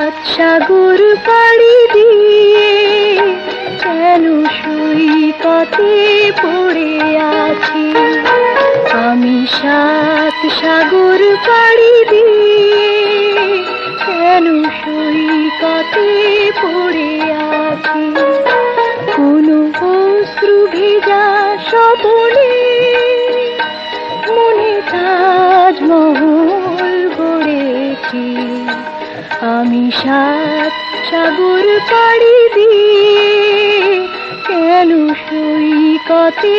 সাত সাগর পাড়ি দিয়ে যেন সৈকতে পড়ে আছি। আমি সাত সাগর পাড়ি দিয়ে যেন সৈকতে পড়ে আছি। কোনো অশ্রু ভেজা সপন সাত সাগর পাড়ি দিয়ে কেন সৈকতে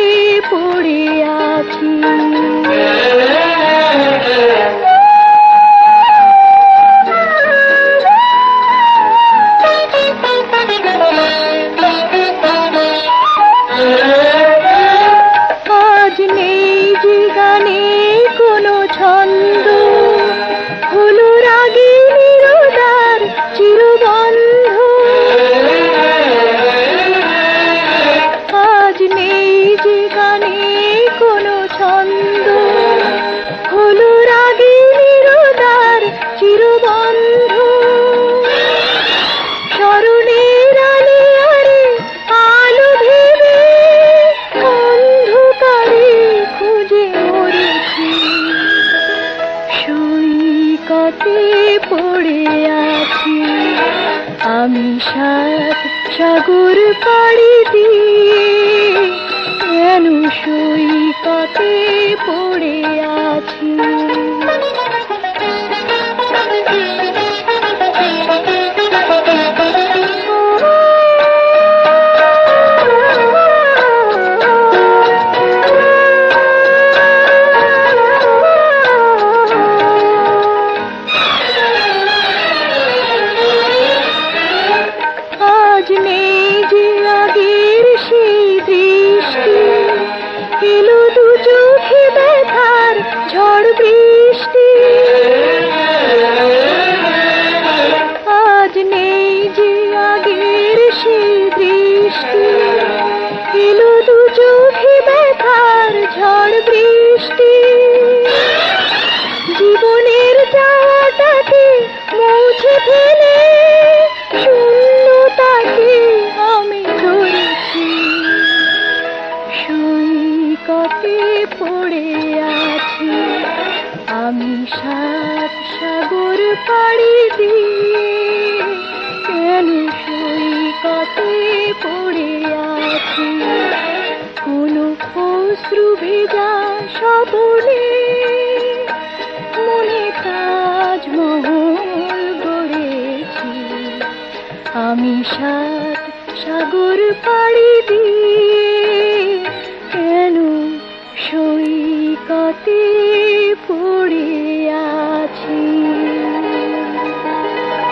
পড়ে আছি। সৈকতে পড়ে আছি। আমি সাত সাগর পাড়ি দিয়ে কেন সৈকতে জীবনের যাওয়াটাকে মুছে ফেলে শূন্যতাকে আমি ধরেছি। সৈকতে পড়ে আছি। আমি সাত সাগর পাড়ি দিয়ে কেন সৈকতে পড়ে অশ্রু ভেজা স্বপনে মনে তাজমহল গড়েছি। আমি সাত সাগর পাড়ি দিয়ে কেন সৈকতে